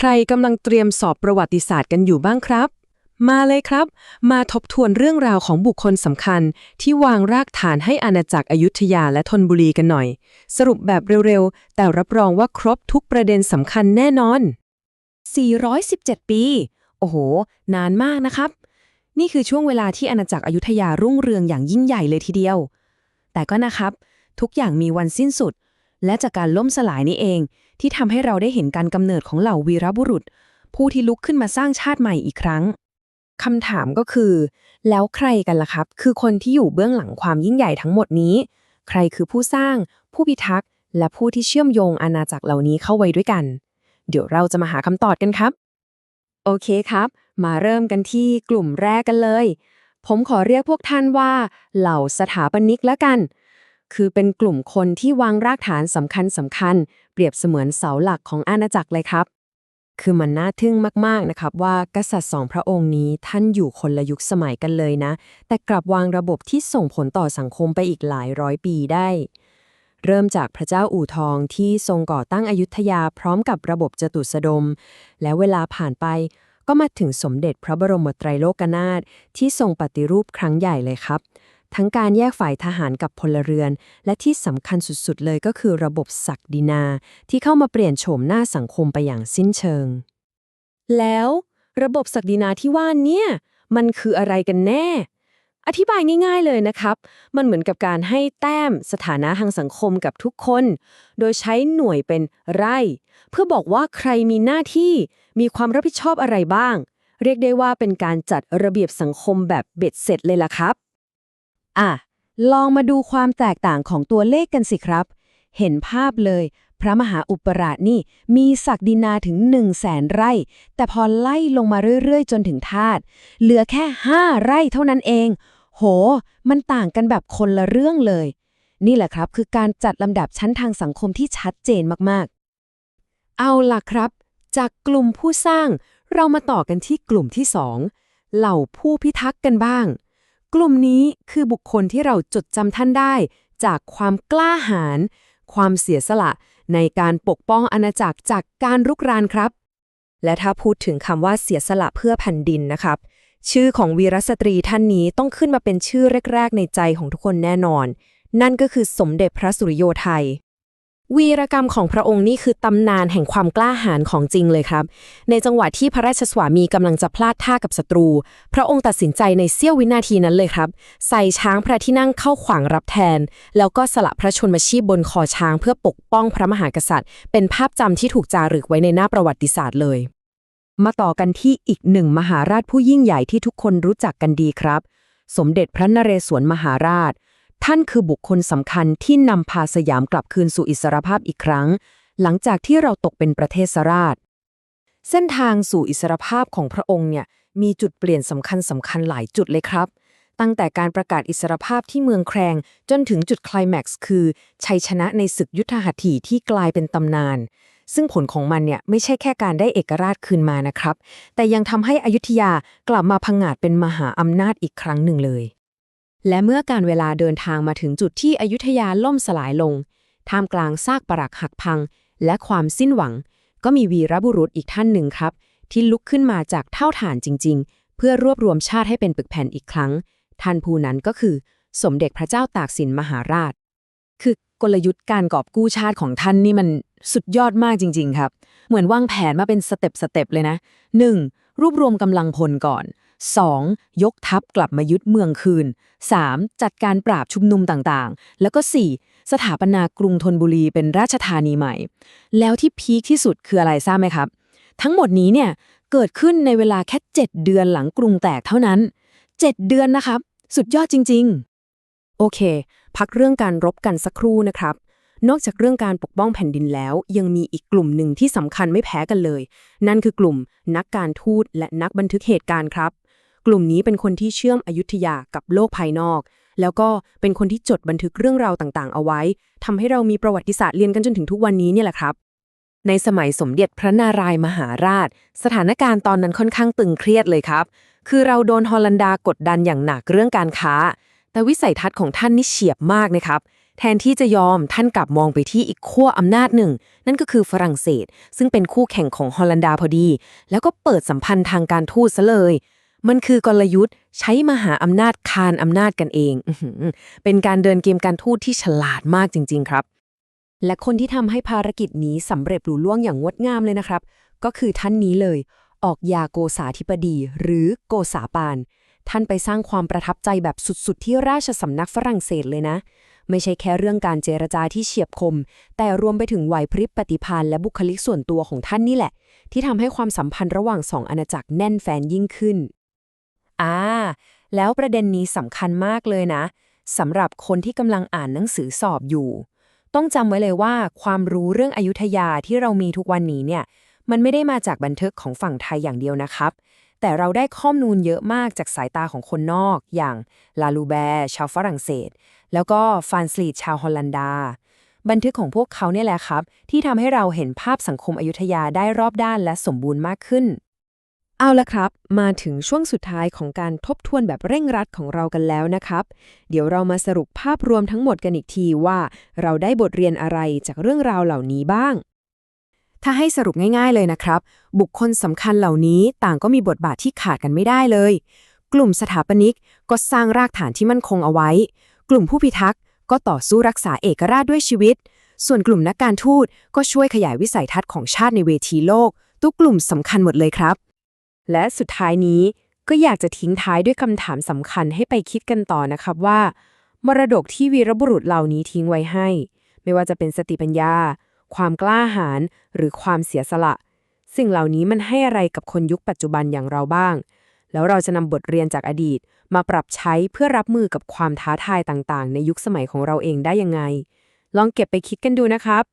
ใครกำลังเตรียมสอบประวัติศาสตร์กันอยู่บ้างครับ มาเลยครับ มาทบทวนเรื่องราวของบุคคลสำคัญ ที่วางรากฐานให้อาณาจักรอยุธยาและธนบุรีกันหน่อย สรุปแบบเร็วๆ แต่รับรองว่าครบทุกประเด็นสำคัญแน่นอน 417 ปี โอ้โห นานมากนะครับ นี่คือช่วงเวลาที่อาณาจักรอยุธยารุ่งเรืองอย่างยิ่งใหญ่เลยทีเดียว แต่ก็นะครับ ทุกอย่างมีวันสิ้นสุด และจากการล่มสลายนี้เอง ที่ทำให้เราได้เห็นการกำเนิดของเหล่าวีรบุรุษ ผู้ที่ลุกขึ้นมาสร้างชาติใหม่อีกครั้งคำถามก็คือ แล้วใครกันล่ะครับ คือคนที่อยู่เบื้องหลังความยิ่งใหญ่ทั้งหมดนี้ ใครคือผู้สร้าง ผู้พิทักษ์ และผู้ที่เชื่อมโยงอาณาจักรเหล่านี้เข้าไว้ด้วยกัน เดี๋ยวเราจะมาหาคำตอบกันครับ โอเคครับ มาเริ่มกันที่กลุ่มแรกกันเลย ผมขอเรียกพวกท่านว่า เหล่าสถาปนิกแล้วกัน คือเป็นกลุ่มคนที่วางรากฐานสำคัญสำคัญ รียบเสมือนเสาหลักของอาณาจักรเลยครับ คือมันน่าทึ่งมากๆนะครับว่ากษัตริย์สองพระองค์นี้ท่านอยู่คนละยุคสมัยกันเลยนะ แต่กลับวางระบบที่ส่งผลต่อสังคมไปอีกหลายร้อยปีได้ เริ่มจากพระเจ้าอู่ทองที่ทรงก่อตั้งอยุธยาพร้อมกับระบบจตุสดม และเวลาผ่านไปก็มาถึงสมเด็จพระบรมไตรโลกนาถที่ทรงปฏิรูปครั้งใหญ่เลยครับ ทั้งการแยกฝ่ายทหารกับพลเรือน และที่สำคัญสุดๆ เลยก็คือระบบศักดินา ที่เข้ามาเปลี่ยนโฉมหน้าสังคมไปอย่างสิ้นเชิง แล้วระบบศักดินาที่ว่าเนี่ย มันคืออะไรกันแน่ อธิบายง่ายๆเลยนะครับ มันเหมือนกับการให้แต้มสถานะทางสังคมกับทุกคน โดยใช้หน่วยเป็นไร่ เพื่อบอกว่าใครมีหน้าที่มีความรับผิดชอบอะไรบ้าง เรียกได้ว่าเป็นการจัดระเบียบสังคมแบบเบ็ดเสร็จเลยล่ะครับ อะ ลองมาดูความแตกต่างของตัวเลขกันสิครับ เห็นภาพเลย พระมหาอุปราชนี่มีศักดินาถึง1 0 0 0 0แสนไร่ แต่พอไล่ลงมาเรื่อยๆ จนถึงทาสเหลือแค่ 5 ไร่เท่านั้นเอง โห มันต่างกันแบบคนละเรื่องเลย นี่แหละครับคือการจัดลำดับชั้นทางสังคมที่ชัดเจนมากๆ เอาล่ะครับ จากกลุ่มผู้สร้างเรามาต่อกันที่กลุ่มที่2เหล่าผู้พิทักษ์กันบ้าง กลุ่มนี้คือบุคคลที่เราจดจำท่านได้ จากความกล้าหาญความเสียสละ ในการปกป้องอาณาจักรจากการรุกรานครับ และถ้าพูดถึงคำว่าเสียสละเพื่อแผ่นดินนะครับ ชื่อของวีรสตรีท่านนี้ต้องขึ้นมาเป็นชื่อแรก ๆ ในใจของทุกคนแน่นอน นั่นก็คือสมเด็จพระสุริโยไทย วีรกรรมของพระองค์นี่คือตำนานแห่งความกล้าหาญของจริงเลยครับ ในจังหวะที่พระราชสวามีกำลังจะพลาดท่ากับศัตรู พระองค์ตัดสินใจในเสี้ยววินาทีนั้นเลยครับ ใส่ช้างพระที่นั่งเข้าขวางรับแทน แล้วก็สละพระชนมชีพบนคอช้างเพื่อปกป้องพระมหากษัตริย์ เป็นภาพจำที่ถูกจารึกไว้ในหน้าประวัติศาสตร์เลย มาต่อกันที่อีกหนึ่งมหาราชผู้ยิ่งใหญ่ที่ทุกคนรู้จักกันดีครับ สมเด็จพระนเรศวรมหาราช ท่านคือบุคคลสำคัญที่นำพาสยามกลับคืนสู่อิสรภาพอีกครั้ง หลังจากที่เราตกเป็นประเทศสราช เส้นทางสู่อิสรภาพของพระองค์เนี่ยมีจุดเปลี่ยนสำคัญสำคัญหลายจุดเลยครับ ตั้งแต่การประกาศอิสรภาพที่เมืองแครง จนถึงจุดคลแม็กซ์คือ ชัยชนะในศึกยุทธหัตถีที่กลายเป็นตำนาน ซึ่งผลของมันเนี่ยไม่ใช่แค่การได้เอกราชคืนมานะครับ แต่ยังทำให้อยุธยากลับมาพังงาดเป็นมหาอำนาจอีกครั้งหนึ่งเลย และเมื่อการเวลาเดินทางมาถึงจุดที่อยุธยาล่มสลายลง ท่ามกลางซากปรักหักพัง และความสิ้นหวัง ก็มีวีรบุรุษอีกท่านหนึ่งครับ ที่ลุกขึ้นมาจากเท่าฐานจริง ๆ เพื่อรวบรวมชาติให้เป็นปึกแผ่นอีกครั้ง ท่านผู้นั้นก็คือ สมเด็จพระเจ้าตากสินมหาราช คือกลยุทธ์การกอบกู้ชาติของท่านนี่มันสุดยอดมากจริง ๆ ครับ เหมือนวางแผนมาเป็นสเต็ปสเต็ปเลยนะ 1. รวบรวมกำลังพลก่อน 2. ยกทัพกลับมายึดเมืองคืน 3. จัดการปราบชุมนุมต่างๆ แล้วก็ 4. สถาปนากรุงธนบุรีเป็นราชธานีใหม่ แล้วที่พีคที่สุดคืออะไรทราบไหมครับ ทั้งหมดนี้เนี่ยเกิดขึ้นในเวลาแค่ 7 เดือนหลังกรุงแตกเท่านั้น 7 เดือนนะครับ สุดยอดจริง ๆ โอเค พักเรื่องการรบกันสักครู่นะครับนอกจากเรื่องการปกป้องแผ่นดินแล้ว ยังมีอีกกลุ่มหนึ่งที่สำคัญไม่แพ้กันเลย นั่นคือกลุ่มนักการทูตและนักบันทึกเหตุการณ์ครับ กลุ่มนี้เป็นคนที่เชื่อมอยุธยากับโลกภายนอก แล้วก็เป็นคนที่จดบันทึกเรื่องราวต่างๆ เอาไว้ทำให้เรามีประวัติศาสตร์เรียนกันจนถึงทุกวันนี้เนี่ยแหละครับ ในสมัยสมเด็จพระนารายมหาราช สถานการณ์ตอนนั้นค่อนข้างตึงเครียดเลยครับ คือเราโดนฮอลันดากดดันอย่างหนักเรื่องการค้า แต่วิสัยทัศน์ของท่านนี่เฉียบมากนะครับแทนที่จะยอมท่านกลับมองไปที่อีกขั้วอำนาจหนึ่ง นั่นก็คือฝรั่งเศส ซึ่งเป็นคู่แข่งของฮอลันดาพอดี แล้วก็เปิดสัมพันธ์ทางการทูตซะเลย มันคือกลยุทธ์ใช้มหาอำนาจคานอำนาจกันเอง เป็นการเดินเกมการทูตที่ฉลาดมากจริง ๆ ครับ และคนที่ทำให้ภารกิจนี้สำเร็จลุล่วงอย่างงดงามเลยนะครับ ก็คือท่านนี้เลย ออกยาโกษาธิบดี หรือโกษาปาน ท่านไปสร้างความประทับใจแบบสุดๆ ที่ราชสำนักฝรั่งเศสเลยนะ ไม่ใช่แค่เรื่องการเจรจาที่เฉียบคม แต่รวมไปถึงไหวพริบปฏิภาณและบุคลิกส่วนตัวของท่านนี่แหละ ที่ทำให้ความสัมพันธ์ระหว่างสองอาณาจักรแน่นแฟนยิ่งขึ้น อ่า แล้วประเด็นนี้สำคัญมากเลยนะสำหรับคนที่กำลังอ่านหนังสือสอบอยู่ ต้องจำไว้เลยว่าความรู้เรื่องอยุธยาที่เรามีทุกวันนี้เนี่ย มันไม่ได้มาจากบันทึกของฝั่งไทยอย่างเดียวนะครับ แต่เราได้ข้อมูลเยอะมากจากสายตาของคนนอก อย่างลาลูแบร์ชาวฝรั่งเศส แล้วก็ฟานสลีดชาวฮอลันดา บันทึกของพวกเขาเนี่ยแหละครับ ที่ทำให้เราเห็นภาพสังคมอยุธยาได้รอบด้านและสมบูรณ์มากขึ้น เอาละครับ มาถึงช่วงสุดท้ายของการทบทวนแบบเร่งรัดของเรากันแล้วนะครับ เดี๋ยวเรามาสรุปภาพรวมทั้งหมดกันอีกทีว่า เราได้บทเรียนอะไรจากเรื่องราวเหล่านี้บ้าง ถ้าให้สรุปง่ายๆเลยนะครับ บุคคลสำคัญเหล่านี้ต่างก็มีบทบาทที่ขาดกันไม่ได้เลย กลุ่มสถาปนิกก็สร้างรากฐานที่มั่นคงเอาไว้ กลุ่มผู้พิทักษ์ก็ต่อสู้รักษาเอกราชด้วยชีวิต ส่วนกลุ่มนักการทูตก็ช่วยขยายวิสัยทัศน์ของชาติในเวทีโลก ทุกกลุ่มสำคัญหมดเลยครับ และสุดท้ายนี้ก็อยากจะทิ้งท้ายด้วยคำถามสำคัญให้ไปคิดกันต่อนะครับว่า มรดกที่วีรบุรุษเหล่านี้ทิ้งไว้ให้ ไม่ว่าจะเป็นสติปัญญา ความกล้าหาญหรือความเสียสละ สิ่งเหล่านี้มันให้อะไรกับคนยุคปัจจุบันอย่างเราบ้าง แล้วเราจะนำบทเรียนจากอดีต มาปรับใช้เพื่อรับมือกับความท้าทายต่างๆ ในยุคสมัยของเราเองได้ยังไง ลองเก็บไปคิดกันดูนะครับ